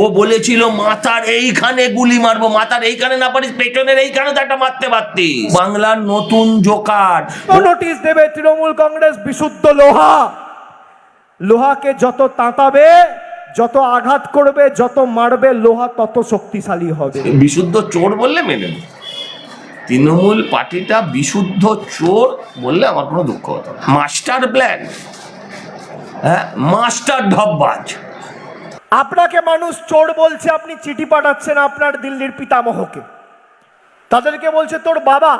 ও বলেছিল মাথার এইখানে গুলি মারবো মাথার এইখানে না পারিস পেছনের এইখানে তো একটা মারতে পারতিস। বাংলার নতুন জোকার। নোটিশ দেবে তৃণমূল কংগ্রেস বিশুদ্ধ লোহা। লোহাকে যত তাঁতাবে যত আঘাত করবে যত মারবে লোহা তত শক্তিশালী হবে। বিশুদ্ধ চোর বললে মেনে তৃণমূল পার্টিটা বিশুদ্ধ চোর বললে আমার কোনো দুঃখ হতো মাস্টার প্ল্যান। হ্যাঁ মাস্টার ঢপবাজ। আপনাকে মানুষ চোর বলছে আপনি চিঠি পাঠাচ্ছেন আপনার দিল্লির পিতামহকে। তাদেরকে বলছে তোর বাবা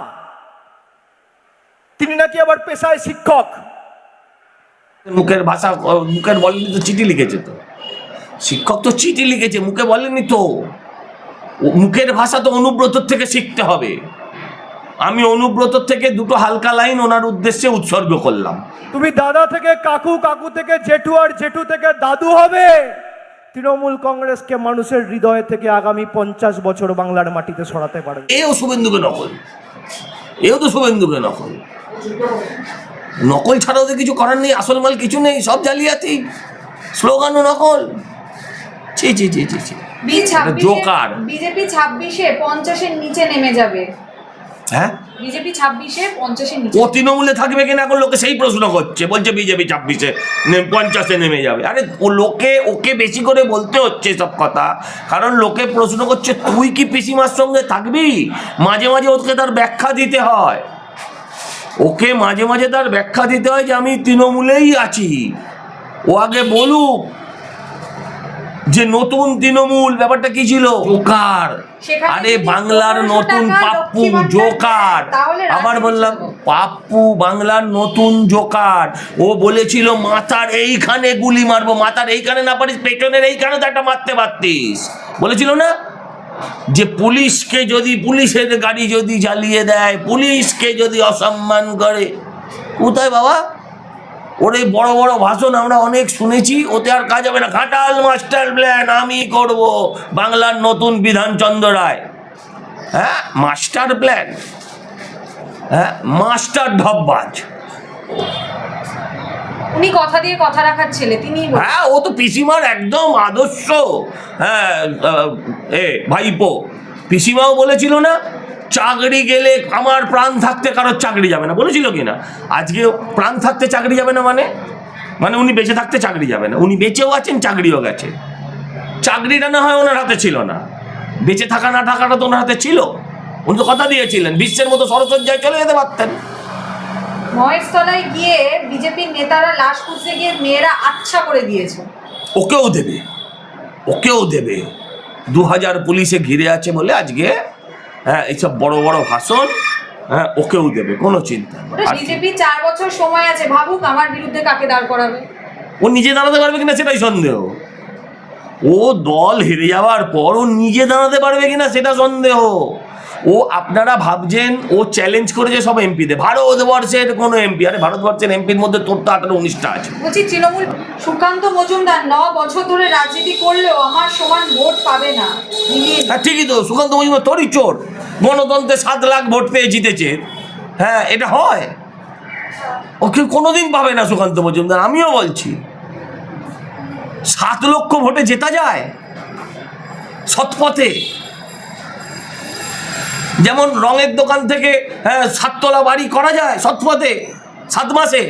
তিনি নাকি আবার পেশায় শিক্ষক? মুখের ভাষা মুখের বলেনি তো চিঠি লিখেছে তো। শিক্ষক তো চিঠি লিখেছে মুখে বলেনি তো। মুখের ভাষা তো অনুব্রতর থেকে শিখতে হবে। আমি অনুব্রতর থেকে দুটো হালকা লাইন ওনার উদ্দেশ্যে উৎসর্গ করলাম। তুমি দাদা থেকে কাকু কাকু থেকে জেঠু আর জেঠু থেকে দাদু হবে। তৃণমূল কংগ্রেসকে মানুষের হৃদয় থেকে আগামী পঞ্চাশ বছর বাংলার মাটিতে সরাতে পারবে এও শুভেন্দুকে নকল। এও তো শুভেন্দুকে নকল। নকল ছাড়াও তো কিছু করার নেই আসল মাল কিছু নেই সব জালিয়াতি। স্লোগানও নকল। ছি ছি ছি ছি ছি। B Joker. বিজেপি ছাব্বিশে পঞ্চাশের নিচে নেমে যাবে। হ্যাঁ? বিজেপি ছাব্বিশে পঞ্চাশের নিচে। ও তৃণমূলে থাকবে কিনা এখন লোকে সেই প্রশ্ন করছে। বলছে বিজেপি ছাব্বিশে পঞ্চাশে নেমে যাবে। আরে ও লোকে ওকে বেশি করে বলতে হচ্ছে সব কথা। কারণ লোকে প্রশ্ন করছে তুই কি পিসিমার সঙ্গে থাকবি? মাঝে মাঝে ওকে তার ব্যাখ্যা দিতে হয়। ওকে মাঝে মাঝে তার ব্যাখ্যা দিতে হয় যে আমি তৃণমূলেই আছি। ও আগে বলুক যে নতুন তৃণমূল ব্যাপারটা কি ছিল? জোকার। আরে বাংলার নতুন পাপ্পু জোকার। আবার বললাম পাপ্পু বাংলার নতুন জোকার। ও বলেছিল মাথার এইখানে গুলি মারবো মাথার এইখানে না পারিস পেছনের এইখানে তো একটা মারতে পারতিস। বলেছিল না? যে পুলিশকে যদি পুলিশের গাড়ি যদি জ্বালিয়ে দেয় পুলিশকে যদি অসম্মান করে কোথায় বাবা? ওর এই বড় বড় ভাষণ আমরা অনেক শুনেছি ওতে আর কাজ হবে না। ঘাটাল মাস্টার প্ল্যান আমি করব বাংলার নতুন বিধানচন্দ্র রায়। হ্যাঁ মাস্টার প্ল্যান। হ্যাঁ মাস্টার ঢপবাজ। উনি কথা দিয়ে কথা রাখার ছেলে তিনি হ্যাঁ ও তো পিসিমার একদম আদর্শ হ্যাঁ এ ভাইপো। পিসিমাও বলেছিল না চাকরি গেলে আমার প্রাণ থাকতে কারোর চাকরি যাবে না। বলেছিল কি না আজকে প্রাণ থাকতে চাকরি যাবে না মানে? মানে উনি বেঁচে থাকতে চাকরি যাবে না। উনি বেঁচেও আছেন চাকরিও গেছে। চাকরিটা না হয় ওনার হাতে ছিল না। বেঁচে থাকা না থাকাটা তো ওনার হাতে ছিল। উনি তো কথা দিয়েছিলেন বিশ্বের মতো সরসজ্জায় চলে যেতে পারতেন। মহেশতলায় গিয়ে বিজেপির নেতারা লাশ খুঁজতে গিয়ে মেয়েরা আচ্ছা করে দিয়েছে। ওকেও দেবে। ওকেও দেবে। দু হাজার পুলিশে ঘিরে আছে বলে আজকে হ্যাঁ এইসব বড় বড় ভাষণ হ্যাঁ ওকেও দেবে কোনো চিন্তা। বিজেপি চার বছর সময় আছে ভাবুক আমার বিরুদ্ধে কাকে দাঁড় করাবে। ও নিজে দাঁড়াতে পারবে কিনা সেটাই সন্দেহ। ও দল হেরে যাওয়ার পর ও নিজে দাঁড়াতে পারবে কিনা সেটা সন্দেহ। ও আপনারা ভাবছেন ও চ্যালেঞ্জ করেছে সব এমপিদের ভারতবর্ষের কোনো এমপি আরে ভারতবর্ষের এমপির মধ্যে তোর তো আঠারো উনিশটা আছে। বলছি তৃণমূল সুকান্ত মজুমদার ন বছর ধরে রাজনীতি করলেও আমার সমান ভোট পাবে না। হ্যাঁ ঠিকই তো সুকান্ত মজুমদার তোরই চোর। গণতন্ত্রে সাত লাখ ভোট পেয়ে জিতেছে। হ্যাঁ এটা হয়। ওকে কোনোদিন পাবে না সুকান্ত মজুমদার আমিও বলছি। সাত লক্ষ ভোটে জেতা যায়? সৎপথে। যেমন রঙের দোকান থেকে হ্যাঁ সাততলা বাড়ি করা যায় সৎপথে সাত মাসে।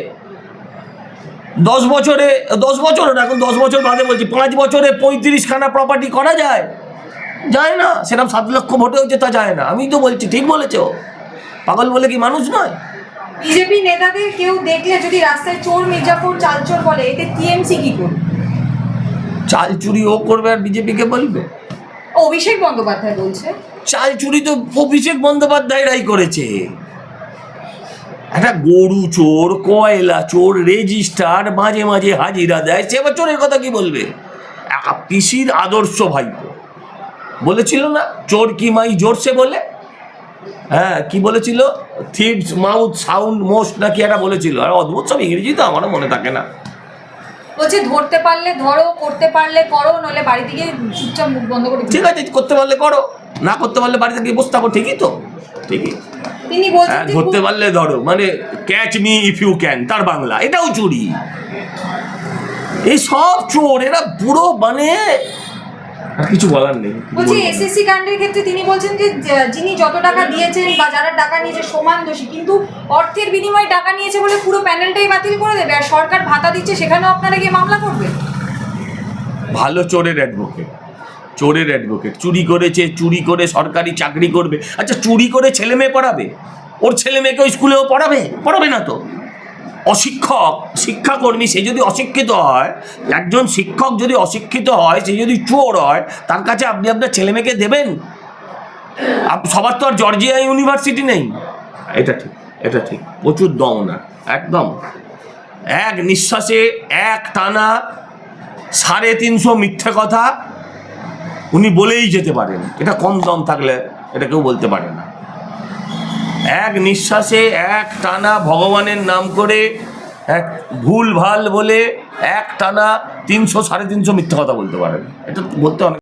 দশ বছরে দশ বছর না এখন দশ বছর বাদে বলছি পাঁচ বছরে পঁয়ত্রিশখানা প্রপার্টি করা যায়। যায় না সেরকম সাত লক্ষ ভোটেও তা যায় না। আমি তো বলছি ঠিক বলেছ। পাগল বলে কি মানুষ নয়? বিজেপি নেতাদের কেউ দেখলে যদি রাস্তায় চোর মির্জাপুর চালচোর বলে এতে টিএমসি কি করবে? চাল চুরি ও করবে আর বিজেপিকে বলবে? অভিষেক বন্দ্যোপাধ্যায় বলছে। চাল চুরি তো অভিষেক বন্দ্যোপাধ্যায়রাই করেছে। একটা গরু চোর কয়লা চোর রেজিস্টার মাঝে মাঝে হাজিরা দেয় সে আবার চোরের কথা কি বলবে? পিসির আদর্শ ভাইপো। বলেছিল না? চোর কি মাই জোরসে বলে? হ্যাঁ কি বলেছিল? থিপস মাউথ সাউন্ড মোস্ট নাকি একটা বলেছিল। আর অদ্ভুত সব ইংরেজি তো আমারও মনে থাকে না। বলছে ধরতে পারলে ধরো করতে পারলে করো নলে বাড়ি থেকে চুপচাপ মুখ বন্ধ করে ঠিক আছে করতে পারলে করো। না করতে পারলে বাড়িতে গিয়ে বসে থাকো ঠিকই তো ঠিকই। তিনি বলছেন হ্যাঁ ধরতে পারলে ধরো মানে catch me if you can তার বাংলা এটাও চুরি। এই সব চোর এরা পুরো মানে আর কিছু বলার নেই বলছি? এসএসসি কাণ্ডের ক্ষেত্রে তিনি বলছেন যে যে- যিনি যত টাকা দিয়েছেন বা যারা টাকা নিয়েছে সমান দোষী। কিন্তু অর্থের বিনিময়ে টাকা নিয়েছে বলে পুরো প্যানেলটাই বাতিল করে দেবে আর সরকার ভাতা দিচ্ছে সেখানেও আপনারা গিয়ে মামলা করবে ভালো চোরের অ্যাডভোকেট চোরের অ্যাডভোকেট চুরি করেছে, চুরি করে সরকারি চাকরি করবে। আচ্ছা চুরি করে ছেলে মেয়ে পড়াবে? ওর ছেলে মেয়েকে ওই স্কুলেও পড়াবে? পড়াবে না তো। অশিক্ষক, শিক্ষাকর্মী, সে যদি অশিক্ষিত হয়, একজন শিক্ষক যদি অশিক্ষিত হয়, সে যদি চোর হয়, তার কাছে আপনি আপনার ছেলে মেয়েকে দেবেন? সবার তো আর জর্জিয়া ইউনিভার্সিটি নেই। এটা ঠিক এটা ঠিক। প্রচুর দম না একদম। এক নিঃশ্বাসে এক টানা সাড়ে তিনশো মিথ্যে কথা উনি বলেই যেতে পারেন। এটা কম দম থাকলে এটা কেউ বলতে পারে না। এক নিঃশ্বাসে এক টানা ভগবানের নাম করে এক ভুল ভালো বলে এক টানা তিনশো সাড়ে তিনশো মিথ্যা কথা বলতে পারেন। এটা বলতে অনেক